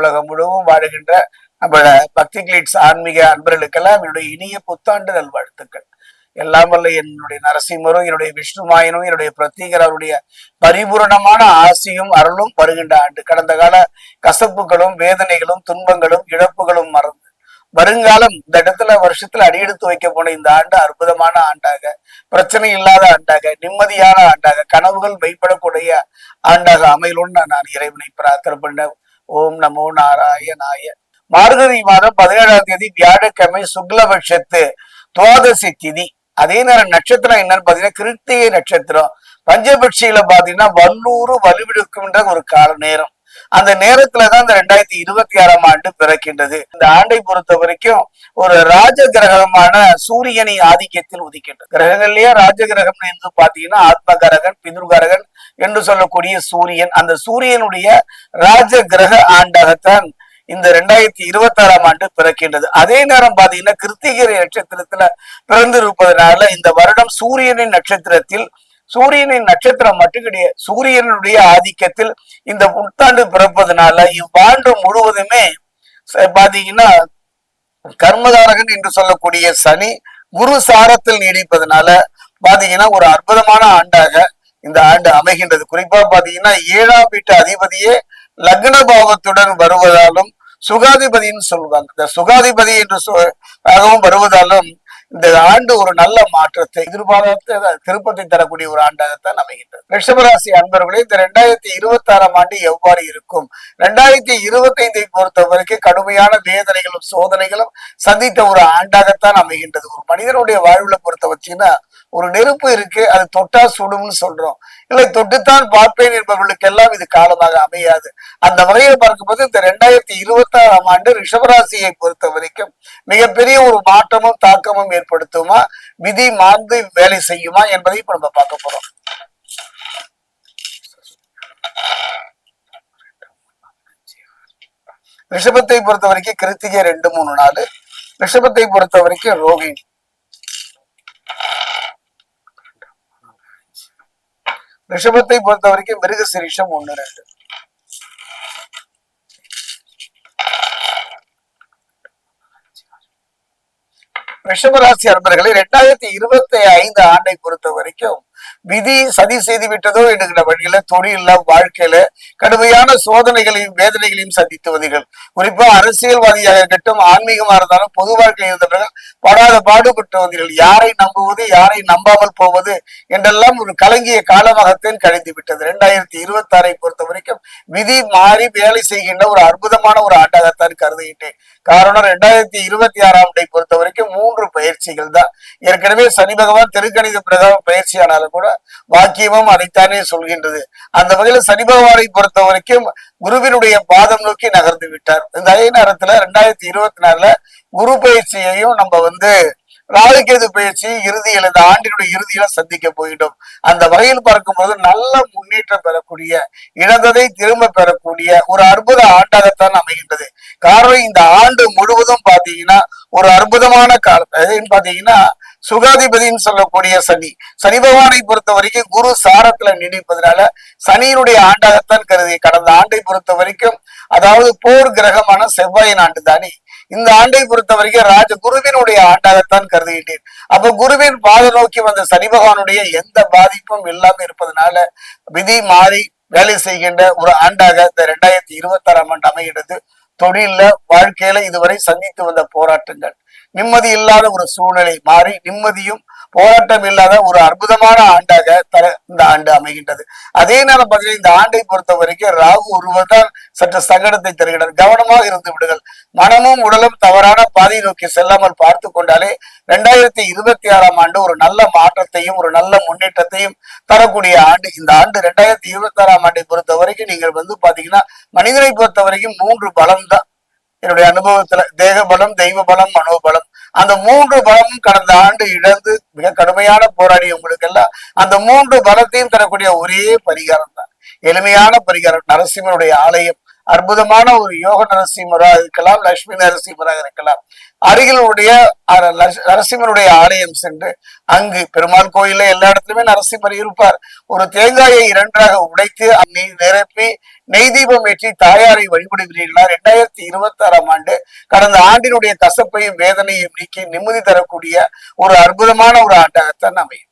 உலகம் முழுவதும் வாழுகின்ற நம்ம பக்தி கிளீட்ஸ் ஆன்மீக அன்பர்களுக்கெல்லாம் என்னுடைய இனிய புத்தாண்டு நல்வாழ்த்துக்கள் எல்லாம் வல்ல என்னுடைய நரசிம்மரும் என்னுடைய விஷ்ணுமாயனும் என்னுடைய பிரத்யேகர் அவருடைய பரிபூரணமான ஆசியும் அருளும் வருகின்ற ஆண்டு. கடந்த கால கசப்புகளும் வேதனைகளும் துன்பங்களும் இழப்புகளும் மறந்து வருங்காலம் இந்த இடத்துல வருஷத்துல அடியெடுத்து வைக்க போன இந்த ஆண்டு அற்புதமான ஆண்டாக பிரச்சனை இல்லாத ஆண்டாக நிம்மதியான ஆண்டாக கனவுகள் வைப்படக்கூடிய ஆண்டாக அமையலும்னு நான் இறைவனை பிரார்த்தனை பண்ண ஓம் நமோ நாராயணாய. மார்கழி மாதம் பதினேழாம் தேதி வியாழக்கிழமை சுக்லபட்சத்து துவாதசி திதி. அதே நேரம் நட்சத்திரம் என்னன்னு பாத்தீங்கன்னா கிருத்திகை நட்சத்திரம். பஞ்சபட்சியில பாத்தீங்கன்னா வல்லூறு வலுவிடுக்கும்ன்ற ஒரு கால நேரம் அந்த நேரத்துல தான் இந்த ரெண்டாயிரத்தி இருபத்தி ஆறாம் ஆண்டு பிறக்கின்றது. இந்த ஆண்டை பொறுத்த வரைக்கும் ஒரு ராஜ கிரகமான சூரியனை ஆதிக்கத்தில் உதிக்கின்றது. கிரகங்கள்லயே ராஜ கிரகம் என்று பாத்தீங்கன்னா ஆத்மகரகன் பிதுர்கரகன் என்று சொல்லக்கூடிய சூரியன். அந்த சூரியனுடைய ராஜ கிரக ஆண்டாகத்தான் இந்த ரெண்டாயிரத்தி இருபத்தி ஆறாம் ஆண்டு பிறக்கின்றது. அதே நேரம் பாத்தீங்கன்னா கிருத்திகை நட்சத்திரத்துல பிறந்திருப்பதனால இந்த வருடம் சூரியனின் நட்சத்திரத்தில் சூரியனின் நட்சத்திரம் மட்டும் கிடையாது சூரியனுடைய ஆதிக்கத்தில் இந்த புத்தாண்டு பிறப்பதனால இவ்வாண்டு முழுவதுமே பாத்தீங்கன்னா கர்மதாரகன் என்று சொல்லக்கூடிய சனி குரு சாரத்தில் நீடிப்பதனால பாத்தீங்கன்னா ஒரு அற்புதமான ஆண்டாக இந்த ஆண்டு அமைகின்றது. குறிப்பா பாத்தீங்கன்னா ஏழாம் வீட்டு அதிபதியே லக்ன பாவத்துடன் வருவதாலும் சுகாதிபதின்னு சொல்லுவாங்க. இந்த சுகாதிபதி என்று சொ- ஆகவும் வருவதாலும் இந்த ஆண்டு ஒரு நல்ல மாற்றத்தை எதிர்பாராத திருப்பத்தை தரக்கூடிய ஒரு ஆண்டாகத்தான் அமைகின்றது. ரிஷபராசி அன்பர்களே இந்த ரெண்டாயிரத்தி இருபத்தி ஆறாம் ஆண்டு எவ்வாறு இருக்கும்? ரெண்டாயிரத்தி இருபத்தி ஐந்தை பொறுத்த வரைக்கும் கடுமையான வேதனைகளும் சோதனைகளும் சந்தித்த ஒரு ஆண்டாகத்தான் அமைகின்றது. ஒரு மனிதனுடைய வாழ்வுல பொறுத்த வச்சுன்னா ஒரு நெருப்பு இருக்கு அது தொட்டா சுடும்னு சொல்றோம். இல்லை தொட்டுத்தான் பார்ப்பேன் என்பவர்களுக்கெல்லாம் இது காலமாக அமையாது. அந்த வகையில் பார்க்கும்போது இந்த ரெண்டாயிரத்தி இருபத்தி ஆறாம் ஆண்டு ரிஷபராசியை பொறுத்த வரைக்கும் மிகப்பெரிய ஒரு மாற்றமும் தாக்கமும் ஏற்படுத்துமா விதி மார்ந்து வேலை செய்யுமா என்பதை இப்ப நம்ம பார்க்க போறோம். ரிஷபத்தை பொறுத்த வரைக்கும் கிருத்திகை ரெண்டு மூணு நாள் ரிஷபத்தை பொறுத்த வரைக்கும் ரோகிணி. ரிஷபத்தை பொறுத்த வரைக்கும் மிருக சிரிஷம் ஒண்ணு ரெண்டு. ரிஷபராசி அன்பர்களை ரெண்டாயிரத்தி இருபத்தி ஐந்து ஆண்டை பொறுத்த வரைக்கும் விதி சதி செய்து விட்டதோ என்கிற வழியில தொழில வாழ்க்கையில கடுமையான சோதனைகளையும் வேதனைகளையும் சந்தித்து வந்தீர்கள் குறிப்பா அரசியல்வாதியாக இருக்கட்டும் ஆன்மீகமா இருந்தாலும் பொது வாழ்க்கையில் இருந்தவர்கள் படாத பாடுபட்டு வந்தீர்கள் யாரை நம்புவது யாரை நம்பாமல் போவது என்றெல்லாம் ஒரு கலங்கிய காலமாகத்தான் கழிந்து விட்டது. ரெண்டாயிரத்தி இருபத்தி ஆறை பொறுத்த வரைக்கும் விதி மாறி வேலை செய்கின்ற ஒரு அற்புதமான ஒரு ஆண்டாகத்தான் கருதுகின்றேன். காரணம் ரெண்டாயிரத்தி இருபத்தி ஆறாம் ஆண்டை பொறுத்த வரைக்கும் மூன்று பயிற்சிகள் தான். ஏற்கனவே சனி பகவான் திருக்கணித பிரதம பயிற்சியானாலும் கூட வாக்கியமும் அதைத்தானே சொல்கின்றது. அந்த வகையில சனி பகவானை பொறுத்த வரைக்கும் குருவினுடைய பாதம் நோக்கி நகர்ந்து விட்டார். இந்த அதே நேரத்துல ரெண்டாயிரத்தி இருபத்தி நாலுல குரு பயிற்சியையும் நம்ம வந்து ராகுகேது பயிற்சி இறுதியில் இந்த ஆண்டினுடைய இறுதியில சந்திக்க போயிட்டோம். அந்த வகையில் பார்க்கும்போது நல்ல முன்னேற்றம் பெறக்கூடிய இழந்ததை திரும்ப பெறக்கூடிய ஒரு அற்புத ஆண்டாகத்தான் அமைகின்றது. காரணம் இந்த ஆண்டு முழுவதும் பாத்தீங்கன்னா ஒரு அற்புதமான காலம். எதுன்னு பாத்தீங்கன்னா சுகாதிபதின்னு சொல்லக்கூடிய சனி. சனி பகவானை பொறுத்த வரைக்கும் குரு சாரத்துல நீடிப்பதனால சனியினுடைய ஆண்டாகத்தான் கருதி கடந்த ஆண்டை பொறுத்த வரைக்கும் அதாவது போர் கிரகமான செவ்வாயின் ஆண்டு தானே. இந்த ஆண்டை பொறுத்த வரைக்கும் ராஜ குருவினுடைய ஆண்டாகத்தான் கருதுகின்றேன். அப்ப குருவின் பாத நோக்கி வந்த சனி பகவானுடைய எந்த பாதிப்பும் இல்லாம இருப்பதனால விதி மாறி வேலை செய்கின்ற ஒரு ஆண்டாக இந்த ரெண்டாயிரத்தி இருபத்தி ஆறாம் ஆண்டு அமைகிறது தொழில்ல வாழ்க்கையில இதுவரை சந்தித்து வந்த போராட்டங்கள். நிம்மதி இல்லாத ஒரு சூழ்நிலை மாறி நிம்மதியும் போராட்டம் இல்லாத ஒரு அற்புதமான ஆண்டாக தர இந்த ஆண்டு அமைகின்றது. அதே நேரம் பார்த்தீங்கன்னா இந்த ஆண்டை பொறுத்த வரைக்கும் ராகு ஒருவர்தான் சற்று சங்கடத்தை தருகிறது கவனமாக இருந்து விடுங்கள். மனமும் உடலும் தவறான பாதையை நோக்கி செல்லாமல் பார்த்து கொண்டாலே ரெண்டாயிரத்தி இருபத்தி ஆறாம் ஆண்டு ஒரு நல்ல மாற்றத்தையும் ஒரு நல்ல முன்னேற்றத்தையும் தரக்கூடிய ஆண்டு. இந்த ஆண்டு ரெண்டாயிரத்தி இருபத்தி ஆறாம் ஆண்டை பொறுத்த வரைக்கும் நீங்கள் வந்து பாத்தீங்கன்னா மனிதனை பொறுத்த வரைக்கும் மூன்று பலம் தான். என்னுடைய அனுபவத்துல தேக பலம் தெய்வ பலம் மனோபலம் அந்த மூன்று பலமும் கடந்த ஆண்டு இழந்து மிக கடுமையான போராடிய உங்களுக்கு எல்லாம் அந்த மூன்று பலத்தையும் தரக்கூடிய ஒரே பரிகாரம் தான். எளிமையான பரிகாரம். நரசிம்மனுடைய ஆலயம். அற்புதமான ஒரு யோக நரசிம்மராக இருக்கலாம் லட்சுமி நரசிம்மராக இருக்கலாம். அருகிலுடைய நரசிம்மனுடைய ஆலயம் சென்று அங்கு பெருமாள் கோயில எல்லா இடத்துலயுமே நரசிம்மர் இருப்பார். ஒரு தேங்காயை இரண்டாக உடைத்து அந்நீ நிரப்பி நெய் தீபம் ஏற்றி தாயாரை வழிபடுகிறீர்களா? ரெண்டாயிரத்தி இருபத்தி ஆறாம் ஆண்டு கடந்த ஆண்டினுடைய கசப்பையும் வேதனையும் நீக்கி நிம்மதி தரக்கூடிய ஒரு அற்புதமான ஒரு ஆண்டாகத்தான் அமையும்.